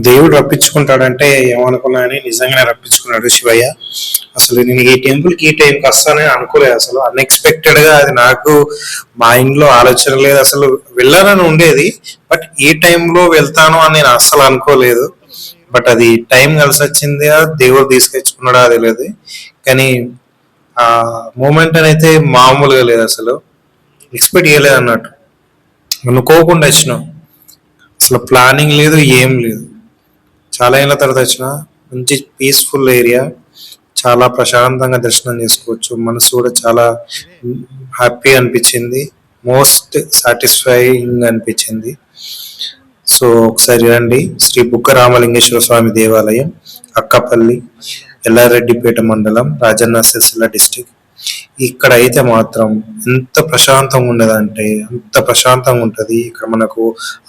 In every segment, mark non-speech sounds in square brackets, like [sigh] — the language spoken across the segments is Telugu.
దేవుడు రప్పించుకుంటాడంటే ఏమనుకున్నా అని నిజంగానే రప్పించుకున్నాడు శివయ్య. అసలు నేను ఈ టెంపుల్కి ఈ టైంకి వస్తానని అనుకోలేదు అసలు. అన్ఎక్స్పెక్టెడ్గా అది నాకు మా ఇంట్లో ఆలోచన లేదు. అసలు వెళ్ళాలని ఉండేది బట్ ఈ టైంలో వెళ్తాను అని నేను అస్సలు అనుకోలేదు. బట్ అది టైం కలిసి వచ్చింది దేవుడు తీసుకొచ్చుకున్నాడా అది లేదు కానీ ఆ మూమెంట్ అయితే మామూలుగా లేదు అసలు. ఎక్స్పెక్ట్ చేయలేదు అన్నట్టు. అనుకోకుండా వచ్చినాం. అసలు ప్లానింగ్ లేదు ఏం లేదు. చాలా ఏళ్ళ తర్వాత వచ్చిన మంచి పీస్ఫుల్ ఏరియా చాలా ప్రశాంతంగా దర్శనం చేసుకోవచ్చు. మనసు కూడా చాలా హ్యాపీ అనిపించింది. మోస్ట్ సాటిస్ఫైయింగ్ అనిపించింది. సో ఒకసారి రండి. శ్రీ బుక్క రామలింగేశ్వర స్వామి దేవాలయం అక్కపల్లి ఎల్లారెడ్డిపేట మండలం రాజన్న సిరిసిల్ల డిస్టిక్ ఇక్కడ అయితే మాత్రం ఎంత ప్రశాంతంగా ఉండదంటే అంత ప్రశాంతంగా ఉంటుంది. ఇక్కడ మనకు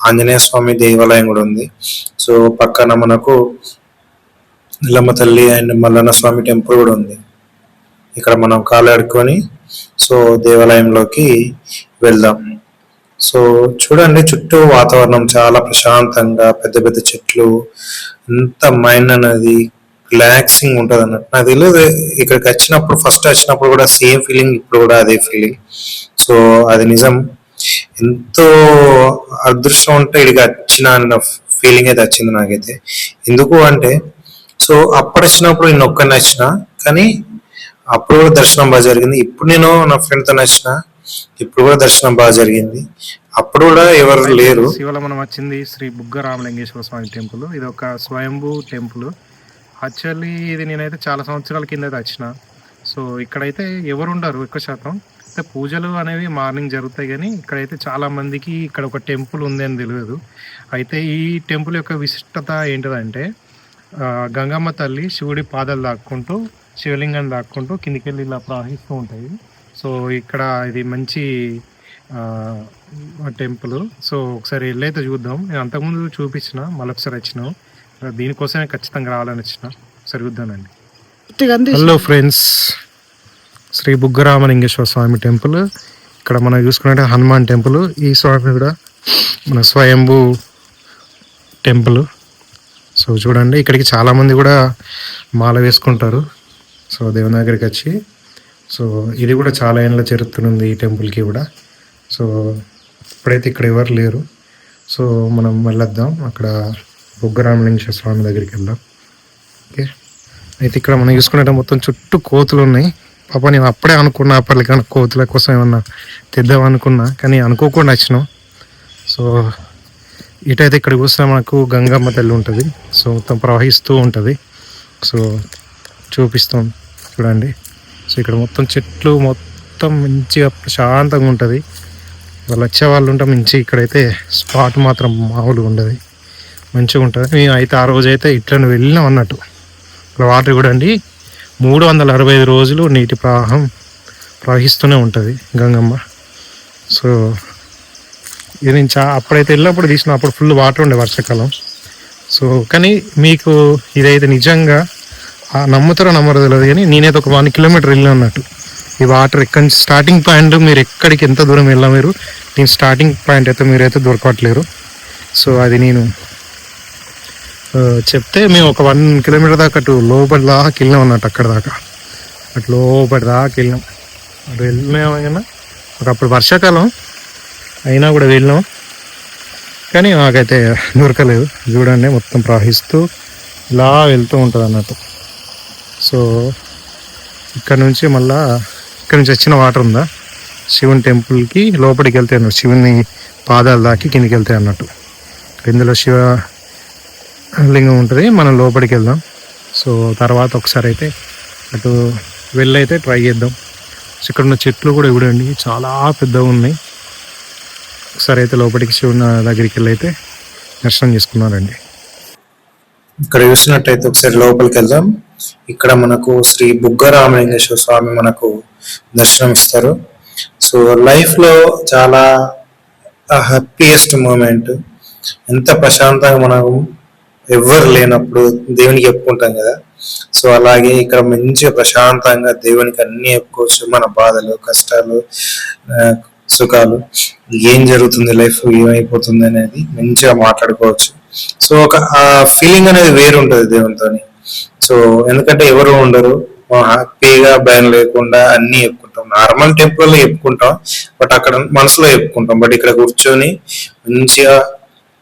ఆంజనేయ స్వామి దేవాలయం కూడా ఉంది. సో పక్కన మనకు నిలమ్మ తల్లి అండ్ మల్లన్న స్వామి టెంపుల్ కూడా ఉంది. ఇక్కడ మనం కాలాడుకొని సో దేవాలయంలోకి వెళ్దాం. సో చూడండి చుట్టూ వాతావరణం చాలా ప్రశాంతంగా పెద్ద పెద్ద చెట్లు ఎంత మైండ్ అనేది రిలాక్సింగ్ ఉంటది అన్నట్టు. నాకు తెలియదు ఇక్కడికి వచ్చినప్పుడు ఫస్ట్ వచ్చినప్పుడు కూడా సేమ్ ఫీలింగ్ ఇప్పుడు కూడా అదే ఫీలింగ్ సో అది నిజం. ఎంతో అదృష్టం ఉంటే ఇక్కడికి వచ్చిన అన్న ఫీలింగ్ అయితే వచ్చింది నాకైతే. ఎందుకు అంటే సో అప్పుడు వచ్చినప్పుడు నేను ఒక్కరిని వచ్చిన కానీ అప్పుడు కూడా దర్శనం బాగా జరిగింది. ఇప్పుడు నేను నా ఫ్రెండ్తో నచ్చిన ఇప్పుడు కూడా దర్శనం బాగా జరిగింది. అప్పుడు కూడా ఎవరు లేరు. శివలో మనం వచ్చింది శ్రీ బుగ్గ రామలింగేశ్వర స్వామి టెంపుల్. ఇది ఒక స్వయంభూ టెంపుల్. యాక్చువల్లీ ఇది నేనైతే చాలా సంవత్సరాల కింద వచ్చిన సో ఇక్కడైతే ఎవరు ఉండరు ఎక్కువ శాతం. అయితే పూజలు అనేవి మార్నింగ్ జరుగుతాయి కానీ ఇక్కడైతే చాలా మందికి ఇక్కడ ఒక టెంపుల్ ఉంది అని తెలియదు. అయితే ఈ టెంపుల్ యొక్క విశిష్టత ఏంటిదంటే గంగమ్మ తల్లి శివుడి పాదాలు దాక్కుంటూ శివలింగం దాక్కుంటూ కిందికి వెళ్ళి ఇలా ప్రవహిస్తూ ఉంటాయి. సో ఇక్కడ ఇది మంచి టెంపుల్. సో ఒకసారి వెళ్ళైతే చూద్దాం. నేను అంతకుముందు చూపించిన మళ్ళొకసారి వచ్చినాం. దీనికోసమే ఖచ్చితంగా రావాలని వచ్చిన. ఒకసారి చూద్దానండి hello friends Sri Buggaramalingeswara Swamy temple. ఇక్కడ మనం చూసుకున్నట్టే హనుమాన్ టెంపుల్. ఈ స్వామి కూడా మన స్వయంభూ టెంపుల్. సో చూడండి ఇక్కడికి చాలామంది కూడా మాల వేసుకుంటారు. సో దేవుని దగ్గరికి వచ్చి. సో ఇది కూడా చాలా ఏళ్ళ చరిత్ర ఉంది ఈ టెంపుల్కి కూడా. సో ఇప్పుడైతే ఇక్కడ ఎవరు లేరు. సో మనం వెళ్ళొద్దాం. అక్కడ బొగ్గరామలింగ స్వామి దగ్గరికి వెళ్దాం. ఓకే? అయితే ఇక్కడ మనం చూసుకున్నట్టు మొత్తం చుట్టూ కోతులు ఉన్నాయి. పాప నేను అప్పుడే అనుకున్నా అప్పటికన్నా కోతుల కోసం ఏమన్నా తెద్దాం అనుకున్నా కానీ అనుకోకుండా వచ్చినాం. సో ఇటైతే ఇక్కడ చూస్తే మనకు గంగమ్మ తల్లి ఉంటుంది. సో మొత్తం ప్రవహిస్తూ ఉంటుంది. సో చూపిస్తాం చూడండి. సో ఇక్కడ మొత్తం చెట్లు మొత్తం మంచిగా ప్రశాంతంగా ఉంటుంది. వాళ్ళు వచ్చే వాళ్ళు ఉంటే మంచి ఇక్కడైతే స్పాట్ మాత్రం మామూలుగా ఉండదు. మంచిగా ఉంటుంది. మేము అయితే ఆ రోజు అయితే ఇట్లా వెళ్ళినాం అన్నట్టు. ఇక్కడ వాటర్ కూడా అండి మూడు వందల అరవై ఐదు రోజులు నీటి ప్రవాహం ప్రవహిస్తూనే ఉంటుంది గంగమ్మ. సో ఇది నేను చా అప్పుడైతే వెళ్ళినప్పుడు తీసిన అప్పుడు ఫుల్ వాటర్ ఉండే వర్షాకాలం. సో కానీ మీకు ఇదైతే నిజంగా నమ్ముతారో నమ్మరో తెలియదు కానీ నేనైతే ఒక వన్ కిలోమీటర్ వెళ్ళిన అన్నట్టు. ఈ వాటర్ ఎక్కడి నుంచి స్టార్టింగ్ పాయింట్ మీరు ఎక్కడికి ఎంత దూరం వెళ్ళా మీరు నేను స్టార్టింగ్ పాయింట్ అయితే మీరైతే దొరకట్లేరు. సో అది నేను చెప్తే మేము ఒక వన్ కిలోమీటర్ దాకా అటు లోపలి దాకా వెళ్ళినాం అన్నట్టు అక్కడ దాకా. అటు లోపలి దాకా వెళ్ళినాం అటు వెళ్ళినాం ఒకప్పుడు వర్షాకాలం అయినా కూడా వెళ్ళినాం. కానీ మాకైతే దొరకలేదు. చూడండి మొత్తం ప్రవహిస్తూ ఇలా వెళ్తూ ఉంటుంది అన్నట్టు. సో ఇక్కడ నుంచి మళ్ళా ఇక్కడ నుంచి వచ్చిన వాటర్ ఉందా? శివుని టెంపుల్కి లోపలికి వెళ్తే అన్నట్టు శివుని పాదాలు దాకి కిందికి వెళ్తాయి అన్నట్టు. ఇందులో శివ లింగం ఉంటుంది. మనం లోపలికి వెళ్దాం. సో తర్వాత ఒకసారి అయితే అటు వెళ్ళైతే ట్రై చేద్దాం. సో ఇక్కడ ఉన్న చెట్లు కూడా ఇవ్వడండి చాలా పెద్దగా ఉన్నాయి. ఒకసారి అయితే లోపలికి శివుని దగ్గరికి వెళ్ళైతే దర్శనం చేసుకున్నారండి. ఇక్కడ చూసినట్టయితే ఒకసారి లోపలికి వెళ్దాం. ఇక్కడ మనకు శ్రీ బుగ్గరామలింగేశ్వర స్వామి మనకు దర్శనం ఇస్తారు. సో లైఫ్లో చాలా హ్యాపీయెస్ట్ మూమెంట్ ఎంత ప్రశాంతంగా మనం ఎవ్వరు లేనప్పుడు దేవునికి చెప్పుకుంటాం కదా. సో అలాగే ఇక్కడ మంచిగా ప్రశాంతంగా దేవునికి అన్ని చెప్పుకోవచ్చు. మన బాధలు కష్టాలు సుఖాలు ఏం జరుగుతుంది లైఫ్ ఏమైపోతుంది అనేది మంచిగా మాట్లాడుకోవచ్చు. సో ఒక ఆ ఫీలింగ్ అనేది వేరు ఉంటుంది దేవునితోని. సో ఎందుకంటే ఎవరు ఉండరు. హ్యాపీగా భయం లేకుండా అన్ని చెప్పుకుంటాం. నార్మల్ టెంపుల్లో చెప్పుకుంటాం బట్ అక్కడ మనసులో చెప్పుకుంటాం. బట్ ఇక్కడ కూర్చొని మంచిగా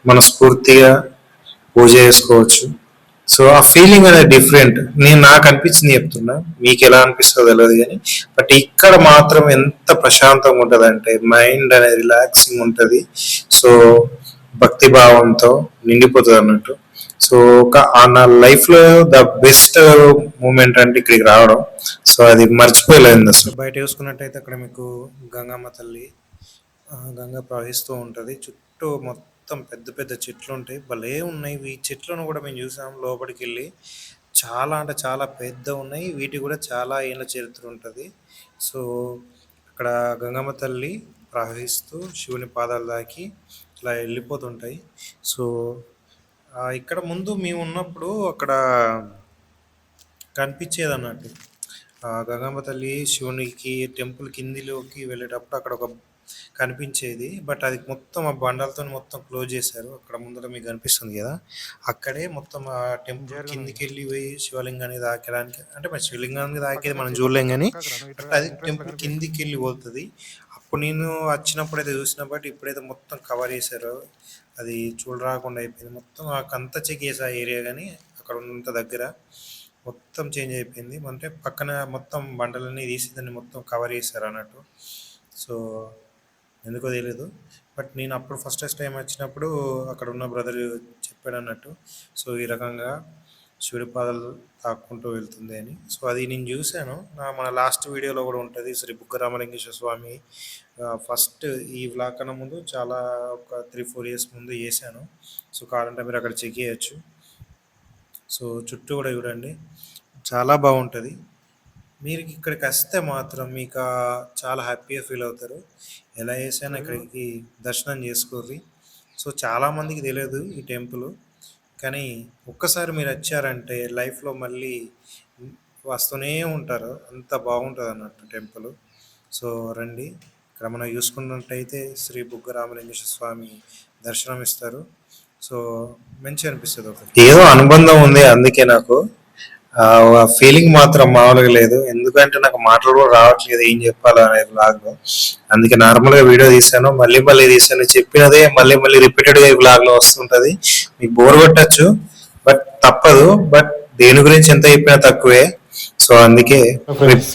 మనస్ఫూర్తిగా పూజ చేసుకోవచ్చు. సో ఆ ఫీలింగ్ అనేది డిఫరెంట్ నేను నాకు అనిపించింది చెప్తున్నా. మీకు ఎలా అనిపిస్తుందో తెలియదు కానీ బట్ ఇక్కడ మాత్రం ఎంత ప్రశాంతంగా ఉంటుంది అంటే మైండ్ అనేది రిలాక్సింగ్ ఉంటుంది. సో భక్తి భావంతో నిండిపోతుంది అన్నట్టు. సో ఒక ఆ నా లైఫ్లో ద బెస్ట్ మూమెంట్ అంటే ఇక్కడికి రావడం. సో అది మర్చిపోయలేదు అసలు. బయట చూసుకున్నట్టయితే అక్కడ మీకు గంగమ్మ తల్లి గంగ ప్రవహిస్తూ ఉంటుంది. చుట్టూ మొత్తం మొత్తం పెద్ద పెద్ద చెట్లు ఉంటాయి భలే ఉన్నాయి. ఈ చెట్లను కూడా మేము చూసాం లోపలికి వెళ్ళి చాలా అంటే చాలా పెద్ద ఉన్నాయి. వీటి కూడా చాలా ఏళ్ళ చరిత్ర ఉంటుంది. సో అక్కడ గంగమ్మ తల్లి ప్రవహిస్తూ శివుని పాదాలు దాకి ఇలా వెళ్ళిపోతుంటాయి. సో ఇక్కడ ముందు మేము ఉన్నప్పుడు అక్కడ కనిపించేది అన్నట్టు గంగమ్మ తల్లి శివునికి టెంపుల్ కిందిలోకి వెళ్ళేటప్పుడు అక్కడ ఒక కనిపించేది. బట్ అది మొత్తం ఆ బండలతో మొత్తం క్లోజ్ చేశారు. అక్కడ ముందర మీకు కనిపిస్తుంది కదా. అక్కడే మొత్తం ఆ టెంపుల్ కిందికి వెళ్ళి పోయి శివలింగాన్ని తాకడానికి అంటే మరి శివలింగాన్ని తాకేది మనం చూడలేం కానీ బట్ అది టెంపుల్ కిందికి వెళ్ళి పోతుంది. అప్పుడు నేను వచ్చినప్పుడు అయితే చూసిన బట్ ఇప్పుడైతే మొత్తం కవర్ చేశారు. అది చూడరాకుండా అయిపోయింది. మొత్తం ఆ కంత చెక్ చేసే ఏరియా కానీ అక్కడ ఉన్నంత దగ్గర మొత్తం చేంజ్ అయిపోయింది. అంటే పక్కన మొత్తం బండలన్నీ తీసి దాన్ని మొత్తం కవర్ చేశారు అన్నట్టు. సో ఎందుకో తెలియదు బట్ నేను అప్పుడు ఫస్ట్ టైం వచ్చినప్పుడు అక్కడ ఉన్న బ్రదర్ చెప్పాడు అన్నట్టు. సో ఈ రకంగా శివుడి పాదాలు తాక్కుంటూ వెళ్తుంది అని. సో అది నేను చూశాను. నా మన లాస్ట్ వీడియోలో కూడా ఉంటుంది. శ్రీ బుగ్గ రామలింగేశ్వర స్వామి ఫస్ట్ ఈ వ్లాగ్ కన్నా ముందు చాలా ఒక త్రీ ఫోర్ ఇయర్స్ ముందు వేసాను సో కావాలంటే మీరు అక్కడ చెక్ చేయొచ్చు. సో చుట్టూ కూడా చూడండి. చాలా బాగుంటుంది. మీరు ఇక్కడికి వస్తే మాత్రం మీకు ఆ చాలా హ్యాపీగా ఫీల్ అవుతారు. ఎలా చేసైనా ఇక్కడికి దర్శనం చేసుకోర్రి. సో చాలామందికి తెలియదు ఈ టెంపుల్. కానీ ఒక్కసారి మీరు వచ్చారంటే లైఫ్లో మళ్ళీ వస్తూనే ఉంటారు. అంత బాగుంటుంది అన్నట్టు టెంపుల్. సో రండి. ఇక్కడ మనం చూసుకున్నట్టయితే శ్రీ బుగ్గ రామలింగేశ్వర స్వామి దర్శనం ఇస్తారు సో మంచి అనిపిస్తుంది ఒకటి. ఏదో అనుబంధం ఉంది అందుకే నాకు. ఫీలింగ్ మాత్రం మామూలుగా లేదు. ఎందుకంటే నాకు మాటలు కూడా రావట్లేదు ఏం చెప్పాలో అనేది బ్లాగ్లో. అందుకే నార్మల్గా వీడియో తీసాను. మళ్ళీ మళ్ళీ తీసాను. చెప్పినదే మళ్ళీ మళ్ళీ రిపీటెడ్గా ఈ బ్లాగ్లో వస్తుంటది. మీకు బోర్ కొట్టచ్చు బట్ తప్పదు. బట్ దేని గురించి ఎంత చెప్పినా తక్కువే. సో అందుకే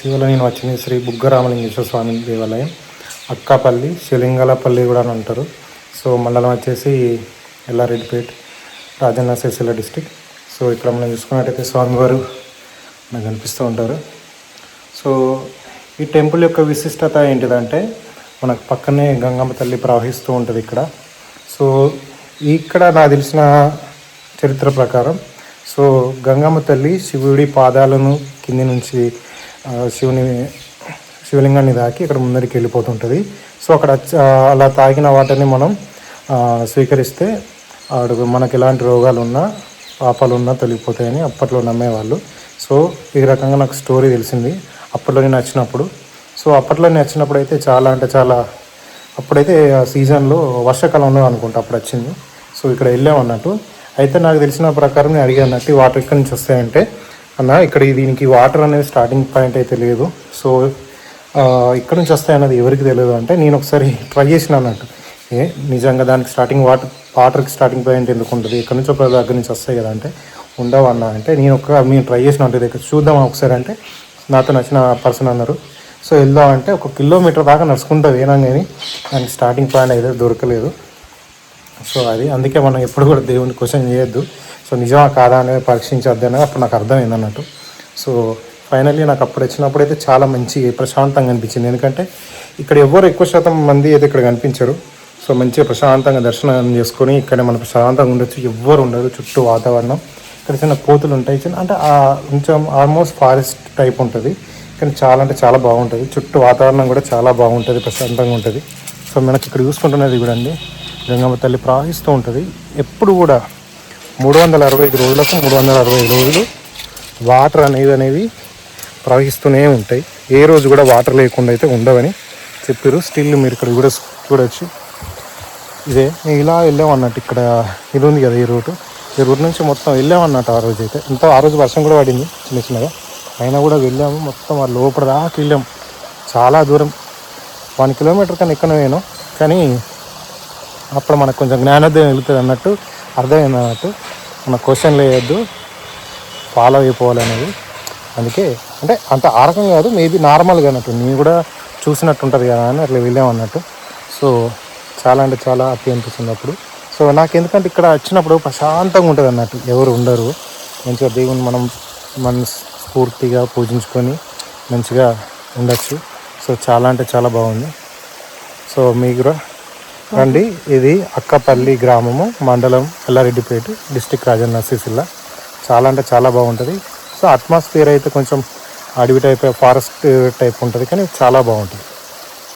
ఇవాళ నేను వచ్చింది శ్రీ బుగ్గ రామలింగేశ్వర స్వామి దేవాలయం. అక్కాపల్లి శిలింగలపల్లి కూడా అని అంటారు. సో మండలం వచ్చేసి ఎల్లారెడ్డిపేట్ రాజన్న సిరిసిల్ల డిస్టిక్ సో ఇక్కడ మనం చూసుకున్నట్టయితే స్వామివారు మనకు కనిపిస్తూ ఉంటారు. సో ఈ టెంపుల్ యొక్క విశిష్టత ఏంటిదంటే మనకు పక్కనే గంగమ్మ తల్లి ప్రవహిస్తూ ఉంటుంది ఇక్కడ. సో ఇక్కడ నాకు తెలిసిన చరిత్ర ప్రకారం సో గంగమ్మ తల్లి శివుడి పాదాలను కింది నుంచి శివుని శివలింగాన్ని తాకి ఇక్కడ ముందరికి వెళ్ళిపోతుంటుంది. సో అక్కడ అలా తాగిన వాటిని మనం స్వీకరిస్తే ఆడు మనకి ఎలాంటి రోగాలు ఉన్నా పాపాలు ఉన్నా తొలగిపోతాయని అప్పట్లో నమ్మేవాళ్ళు. సో ఈ రకంగా నాకు స్టోరీ తెలిసింది. అప్పట్లో నేను వచ్చినప్పుడు సో అప్పట్లో నేను వచ్చినప్పుడు అయితే చాలా అంటే చాలా అప్పుడైతే ఆ సీజన్లో వర్షాకాలంలో అనుకుంటా అప్పుడు వచ్చింది. సో ఇక్కడ వెళ్ళాం అన్నట్టు. అయితే నాకు తెలిసిన ప్రకారం నేను అడిగాను అన్నట్టు వాటర్ ఎక్కడి నుంచి వస్తాయంటే? అన్న ఇక్కడ దీనికి వాటర్ అనేది స్టార్టింగ్ పాయింట్ అయితే లేదు సో ఇక్కడ నుంచి వస్తాయన్నది ఎవరికి తెలియదు అంటే నేను ఒకసారి [laughs] ట్రై చేసిన అన్నట్టు. ఏ నిజంగా దానికి స్టార్టింగ్ వాటర్ వాటర్కి స్టార్టింగ్ పాయింట్ ఎందుకు ఉంటుంది ఇక్కడ నుంచి ఒక దగ్గర నుంచి వస్తాయి కదా అంటే ఉండవు అన్న అంటే నేను ఒక మేము ట్రై చేసిన అంటే దగ్గర. చూద్దాం ఒకసారి అంటే నాతో నచ్చిన పర్సన్ అన్నారు. సో వెళ్దాం అంటే ఒక కిలోమీటర్ దాకా నడుచుకుంటూ పోయినాం కానీ దానికి స్టార్టింగ్ పాయింట్ అయితే దొరకలేదు. సో అది అందుకే మనం ఎప్పుడు కూడా దేవుని క్వశ్చన్ చేయొద్దు. సో నిజమా కాదా అనేది పరీక్షించొద్దు అనేది అప్పుడు నాకు అర్థమైంది అన్నట్టు. సో ఫైనల్లీ నాకు అప్పుడు వచ్చినప్పుడు అయితే చాలా మంచి ప్రశాంతంగా అనిపించింది. ఎందుకంటే ఇక్కడ ఎవరు ఎక్కువ శాతం మంది అయితే ఇక్కడ కనిపించరు. సో మంచిగా ప్రశాంతంగా దర్శనం చేసుకొని ఇక్కడ మనం ప్రశాంతంగా ఉండొచ్చు. ఎవ్వరు ఉండరు చుట్టూ వాతావరణం. ఇక్కడ చిన్న కోతులు ఉంటాయి. చిన్న అంటే కొంచెం ఆల్మోస్ట్ ఫారెస్ట్ టైప్ ఉంటుంది. కానీ చాలా అంటే చాలా బాగుంటుంది. చుట్టూ వాతావరణం కూడా చాలా బాగుంటుంది ప్రశాంతంగా ఉంటుంది. సో మనకి ఇక్కడ చూసుకుంటున్నది చూడండి. గంగమ్మ తల్లి ప్రవహిస్తూ ఉంటుంది. ఎప్పుడు కూడా మూడు వందల అరవై ఐదు రోజులకు మూడు వందల అరవై ఐదు రోజులు వాటర్ అనేవి అనేవి ప్రవహిస్తూనే ఉంటాయి. ఏ రోజు కూడా వాటర్ లేకుండా అయితే ఉండవని చెప్పారు స్టిల్ మీరు ఇక్కడ కూడా చూడొచ్చు. ఇదే ఇలా వెళ్ళాం అన్నట్టు ఇక్కడ ఇది ఉంది కదా ఈ రూటు. ఈ రూట్ నుంచి మొత్తం వెళ్ళాం అన్నట్టు ఆ రోజు అయితే. ఎంతో ఆ రోజు వర్షం కూడా పడింది చిన్న చిన్నగా. అయినా కూడా వెళ్ళాము మొత్తం ఆ లోపల దాకా వెళ్ళాము. చాలా దూరం. వన్ కిలోమీటర్ కన్నా ఎక్కడ నేను కానీ అప్పుడు మనకు కొంచెం జ్ఞానోదయం వెళ్తుంది అన్నట్టు అర్థమైంది అన్నట్టు. మన క్వశ్చన్లు వేయద్దు ఫాలో అయిపోవాలనేది అందుకే అంటే అంత ఆ రకం కాదు మేబీ నార్మల్గా అన్నట్టు. నేను కూడా చూసినట్టు ఉంటుంది కదా అని అట్లా వెళ్ళాం అన్నట్టు సో చాలా అంటే చాలా హ్యాపీ అనిపిస్తుంది అప్పుడు. సో నాకు ఎందుకంటే ఇక్కడ వచ్చినప్పుడు ప్రశాంతంగా ఉంటుంది అన్నట్టు. ఎవరు ఉండరు. మంచిగా దేవుని మనం మన స్ఫూర్తిగా పూజించుకొని మంచిగా ఉండొచ్చు. సో చాలా అంటే చాలా బాగుంది. సో మీ కూడా రండి. ఇది అక్కపల్లి గ్రామము మండలం ఎల్లారెడ్డిపేట డిస్టిక్ రాజన్న సిరిసిల్ల. చాలా అంటే చాలా బాగుంటుంది. సో అట్మాస్ఫియర్ అయితే కొంచెం అడవి టైప్ ఫారెస్ట్ టైప్ ఉంటుంది కానీ చాలా బాగుంటుంది.